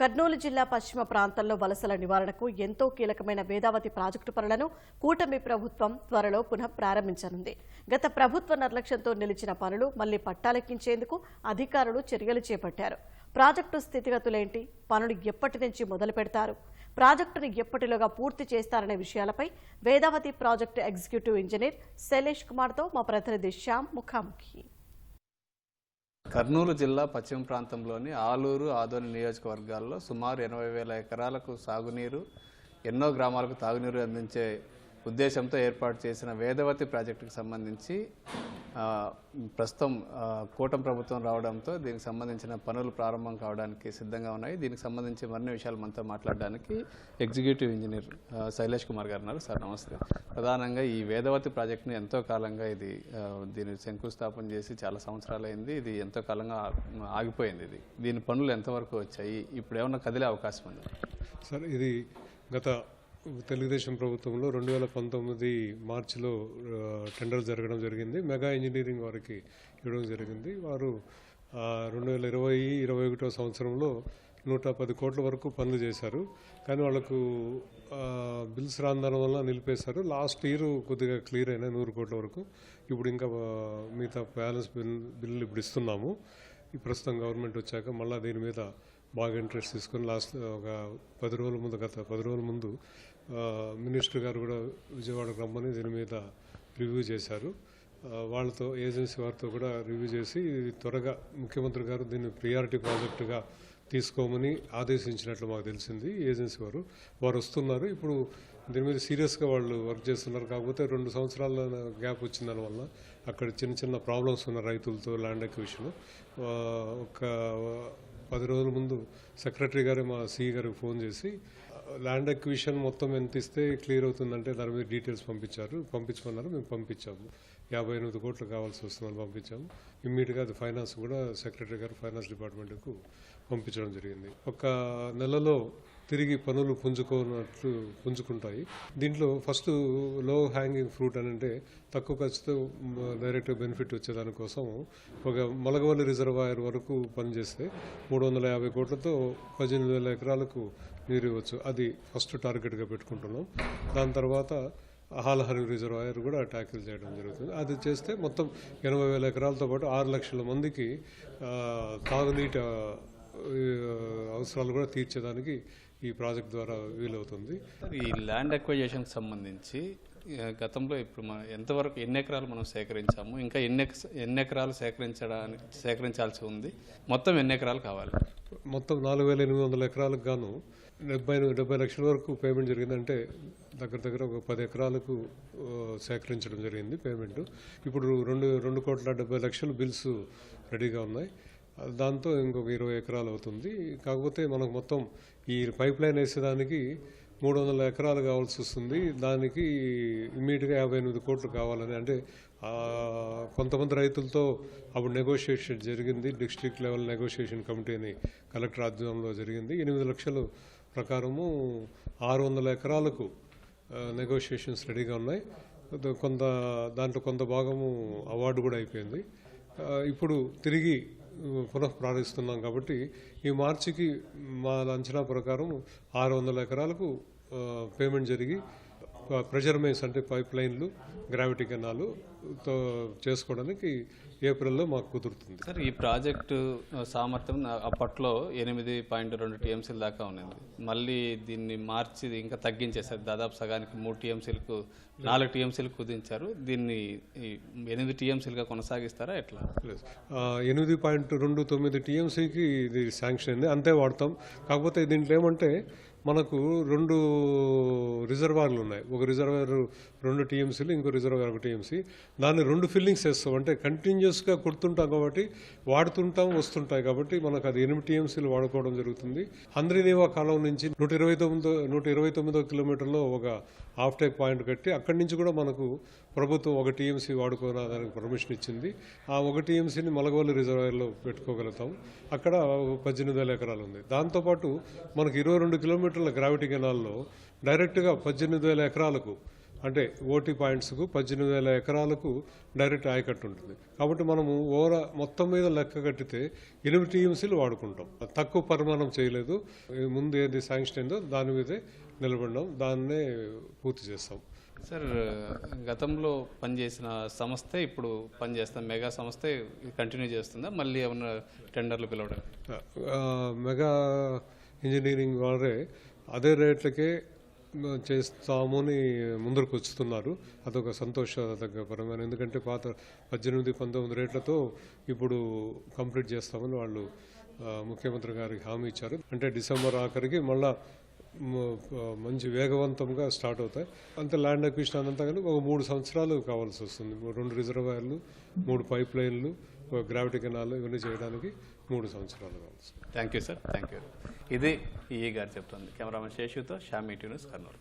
కర్నూలు జిల్లా పశ్చిమ ప్రాంతంలో వలసల నివారణకు ఎంతో కీలకమైన వేదావతి ప్రాజెక్టు పనులను కూటమి ప్రభుత్వం త్వరలో పునః ప్రారంభించనుంది. గత ప్రభుత్వ నిర్లక్ష్యంతో నిలిచిన పనులు మళ్ళీ పట్టాలెక్కించేందుకు అధికారులు చర్యలు చేపట్టారు. ప్రాజెక్టు స్థితిగతులేంటి? పనులు ఎప్పటి నుంచి మొదలు పెడతారు? ప్రాజెక్టును ఎప్పటిలోగా పూర్తి చేస్తారనే విషయాలపై Vedavathi project executive engineer Shailesh కుమార్తో మా ప్రతినిధి శ్యామ్ ముఖాముఖి. కర్నూలు జిల్లా పశ్చిమ ప్రాంతంలోని ఆలూరు ఆదోని నియోజకవర్గాల్లో సుమారు ఎనభై వేల ఎకరాలకు సాగునీరు ఎన్నో గ్రామాలకు తాగునీరు అందించే ఉద్దేశంతో ఏర్పాటు చేసిన వేదవతి ప్రాజెక్టుకు సంబంధించి ప్రస్తుతం కూటమి ప్రభుత్వం రావడంతో దీనికి సంబంధించిన పనులు ప్రారంభం కావడానికి సిద్ధంగా ఉన్నాయి. దీనికి సంబంధించి మరిన్ని విషయాలు మనతో మాట్లాడడానికి ఎగ్జిక్యూటివ్ ఇంజనీర్ శైలేష్ కుమార్ గారు ఉన్నారు. సార్ నమస్తే ప్రధానంగా ఈ వేదవతి ప్రాజెక్టుని ఎంతో కాలంగా ఇది దీని శంకుస్థాపన చేసి చాలా సంవత్సరాలు అయింది ఇది ఎంతో కాలంగా ఆగిపోయింది ఇది. దీని పనులు ఎంతవరకు వచ్చాయి? ఇప్పుడు ఏమన్నా కదిలే అవకాశం ఉంది? సార్ ఇది గత తెలుగుదేశం ప్రభుత్వంలో రెండు వేల పంతొమ్మిది మార్చిలో టెండర్ జరగడం జరిగింది. మెగా ఇంజనీరింగ్ వారికి ఇవ్వడం జరిగింది. వారు రెండు వేల ఇరవై ఇరవై ఒకటో సంవత్సరంలో నూట పది కోట్ల వరకు పనులు చేశారు. కానీ వాళ్ళకు బిల్స్ రాందడం వల్ల నిలిపేశారు. లాస్ట్ ఇయర్ కొద్దిగా క్లియర్ అయినాయి నూరు కోట్ల వరకు. ఇప్పుడు ఇంకా మిగతా బ్యాలెన్స్ బిల్ బిల్లు ఇప్పుడు ఇస్తున్నాము. ఈ ప్రస్తుతం గవర్నమెంట్ వచ్చాక మళ్ళీ దీని మీద బాగా ఇంట్రెస్ట్ తీసుకొని లాస్ట్ ఒక పది రోజుల ముందు గత పది రోజుల ముందు మినిస్టర్ గారు కూడా విజయవాడకు రమ్మని దీని మీద రివ్యూ చేశారు. వాళ్ళతో ఏజెన్సీ వారితో కూడా రివ్యూ చేసి ఇది త్వరగా ముఖ్యమంత్రి గారు దీన్ని ప్రియారిటీ ప్రాజెక్టుగా తీసుకోమని ఆదేశించినట్లు మాకు తెలిసింది ఏజెన్సీ వారు. వారు వస్తున్నారు. ఇప్పుడు దీని మీద సీరియస్గా వాళ్ళు వర్క్ చేస్తున్నారు. కాకపోతే రెండు సంవత్సరాల గ్యాప్ వచ్చిన దానివల్ల అక్కడ చిన్న చిన్న ప్రాబ్లమ్స్ ఉన్న రైతులతో ల్యాండ్ ఎక్విషన్లో ఒక పది రోజుల ముందు సెక్రటరీ గారే మా సిఈ గారికి ఫోన్ చేసి ల్యాండ్ ఎక్విషన్ మొత్తం ఎంత ఇస్తే క్లియర్ అవుతుందంటే దాని మీద డీటెయిల్స్ పంపించారు. పంపించమన్నారు మేము పంపించాము. యాభై ఎనిమిది కోట్లు కావాల్సి వస్తుందని పంపించాము. ఇమ్మీడియట్గా అది ఫైనాన్స్ కూడా సెక్రటరీ గారు ఫైనాన్స్ డిపార్ట్మెంట్కు పంపించడం జరిగింది. ఒక నెలలో తిరిగి పనులు పుంజుకున్నట్లు పుంజుకుంటాయి. దీంట్లో ఫస్ట్లో హ్యాంగింగ్ ఫ్రూట్ అని అంటే తక్కువ ఖర్చుతో డైరెక్ట్ బెనిఫిట్ వచ్చేదానికోసం ఒక మలగవల్లి రిజర్వాయర్ వరకు పనిచేస్తే మూడు వందల యాభై కోట్లతో పద్దెనిమిది వేల ఎకరాలకు నీరు ఇవ్వచ్చు అది ఫస్ట్ టార్గెట్గా పెట్టుకుంటున్నాం. దాని తర్వాత హాలహరి రిజర్వాయర్ కూడా ట్యాకిల్ చేయడం జరుగుతుంది. అది చేస్తే మొత్తం ఎనభై వేల ఎకరాలతో పాటు ఆరు లక్షల మందికి తాగునీటి అవసరాలు కూడా తీర్చేదానికి ఈ ప్రాజెక్ట్ ద్వారా వీలవుతుంది. ఈ ల్యాండ్ అక్వైజేషన్కి సంబంధించి గతంలో ఇప్పుడు మనం ఎంతవరకు ఎన్ని ఎకరాలు మనం సేకరించాము ఇంకా ఎన్ని ఎన్ని ఎకరాలు సేకరించడానికి సేకరించాల్సి ఉంది మొత్తం ఎన్ని ఎకరాలు కావాలి? మొత్తం నాలుగు వేల ఎనిమిది వందల ఎకరాలకు గాను డెబ్బై డెబ్బై లక్షల వరకు పేమెంట్ జరిగిందంటే దగ్గర దగ్గర ఒక పది ఎకరాలకు సేకరించడం జరిగింది పేమెంట్ ఇప్పుడు రెండు రెండు కోట్ల డెబ్బై లక్షలు బిల్స్ రెడీగా ఉన్నాయి. దాంతో ఇంకొక ఇరవై ఎకరాలు అవుతుంది. కాకపోతే మనకు మొత్తం ఈ పైప్ లైన్ వేసేదానికి మూడు వందల ఎకరాలు కావాల్సి వస్తుంది. దానికి ఇమ్మీడియట్గా యాభై ఎనిమిది కోట్లు కావాలని. అంటే కొంతమంది రైతులతో అప్పుడు నెగోషియేషన్ జరిగింది. డిస్ట్రిక్ట్ లెవెల్ నెగోషియేషన్ కమిటీని కలెక్టర్ ఆధ్వర్యంలో జరిగింది. ఎనిమిది లక్షలు ప్రకారము ఆరు వందల ఎకరాలకు నెగోషియేషన్స్ రెడీగా ఉన్నాయి. కొంత- దాంట్లో కొంత భాగము అవార్డు కూడా అయిపోయింది. ఇప్పుడు తిరిగి పునః ప్రారంభిస్తున్నాం కాబట్టి ఈ మార్చికి మా అంచనా ప్రకారం ఆరు వందల ఎకరాలకు పేమెంట్ జరిగి ప్రెషర్ మైన్స్ అంటే పైప్ లైన్లు గ్రావిటీ కెనాలు తో చేసుకోవడానికి ఏప్రిల్లో మాకు కుదురుతుంది. సార్ ఈ ప్రాజెక్టు సామర్థ్యం అప్పట్లో ఎనిమిది పాయింట్ రెండు టీఎంసీల దాకా ఉన్నది. మళ్ళీ దీన్ని మార్చి ఇంకా తగ్గించేసారు దాదాపు సగానికి మూడు టీఎంసీలకు నాలుగు టీఎంసీలకు కుదించారు. దీన్ని ఎనిమిది టీఎంసీలుగా కొనసాగిస్తారా ఎట్లా? ఎనిమిది పాయింట్ రెండు తొమ్మిది టీఎంసీకి ఇది శాంక్షన్ అయింది. అంతే వాడతాం. కాకపోతే దీంట్లో ఏమంటే మనకు రెండు రిజర్వాయర్లు ఉన్నాయి. ఒక రిజర్వాయర్ రెండు టీఎంసీలు ఇంకో రిజర్వాయర్ ఒక టీఎంసీ. దాన్ని రెండు ఫిల్లింగ్స్ వేస్తాం అంటే కంటిన్యూస్గా కొడుతుంటాం కాబట్టి వాడుతుంటాం వస్తుంటాయి కాబట్టి మనకు అది ఎనిమిది టీఎంసీలు వాడుకోవడం జరుగుతుంది. హంద్రీనేవా కాలం నుంచి నూట ఇరవై తొమ్మిదో నూట ఇరవై తొమ్మిదో కిలోమీటర్లో ఒక హాఫ్ టైక్ పాయింట్ కట్టి అక్కడి నుంచి కూడా మనకు ప్రభుత్వం ఒక టీఎంసీ వాడుకోవడానికి పర్మిషన్ ఇచ్చింది. ఆ ఒక టీఎంసీని మలగవల్లి రిజర్వాయర్లో పెట్టుకోగలుగుతాం. అక్కడ పద్దెనిమిది వేల ఎకరాలు ఉంది. దాంతోపాటు మనకు ఇరవై రెండు కిలోమీటర్ గ్రావిటీ కెనాల్లో డైరెక్ట్గా పద్దెనిమిది వేల ఎకరాలకు అంటే ఓటీ పాయింట్స్కు పద్దెనిమిది వేల ఎకరాలకు డైరెక్ట్ ఆయకట్టు ఉంటుంది. కాబట్టి మనము ఓవరా మొత్తం మీద లెక్క కట్టితే ఎనిమిది టీఎంసీలు వాడుకుంటాం. తక్కువ పరిమాణం చేయలేదు. ముందు ఏది శాంక్షన్ అయిందో దాని మీదే నిలబడినాం. దాన్నే పూర్తి చేస్తాం. సార్ గతంలో పనిచేసిన సంస్థ ఇప్పుడు పనిచేస్తున్న మెగా సంస్థ కంటిన్యూ చేస్తుందా? మళ్ళీ ఏమన్నా టెండర్లు పిలవడం మెగా ఇంజనీరింగ్ వారే అదే రేట్లకే చేస్తాము అని ముందరకు వచ్చుతున్నారు. అదొక సంతోషదగ్గ పరమైన ఎందుకంటే పాత పద్దెనిమిది పంతొమ్మిది రేట్లతో ఇప్పుడు కంప్లీట్ చేస్తామని వాళ్ళు ముఖ్యమంత్రి గారికి హామీ ఇచ్చారు. అంటే డిసెంబర్ ఆఖరికి మళ్ళా మంచి వేగవంతంగా స్టార్ట్ అవుతాయి. అంత ల్యాండ్ అక్విజిషన్ అదంతా కానీ ఒక మూడు సంవత్సరాలు కావాల్సి వస్తుంది. రెండు రిజర్వాయర్లు మూడు పైప్ లైన్లు ఒక గ్రావిటీ కెనాల్ ఇవన్నీ చేయడానికి మూడు సంవత్సరాలు కావాల్సి thank you sir. Thank you ఇది ఈఏ గారు చెప్తుంది. కెమెరామెన్ శేషుతో షామీ న్యూస్ కర్నూలు.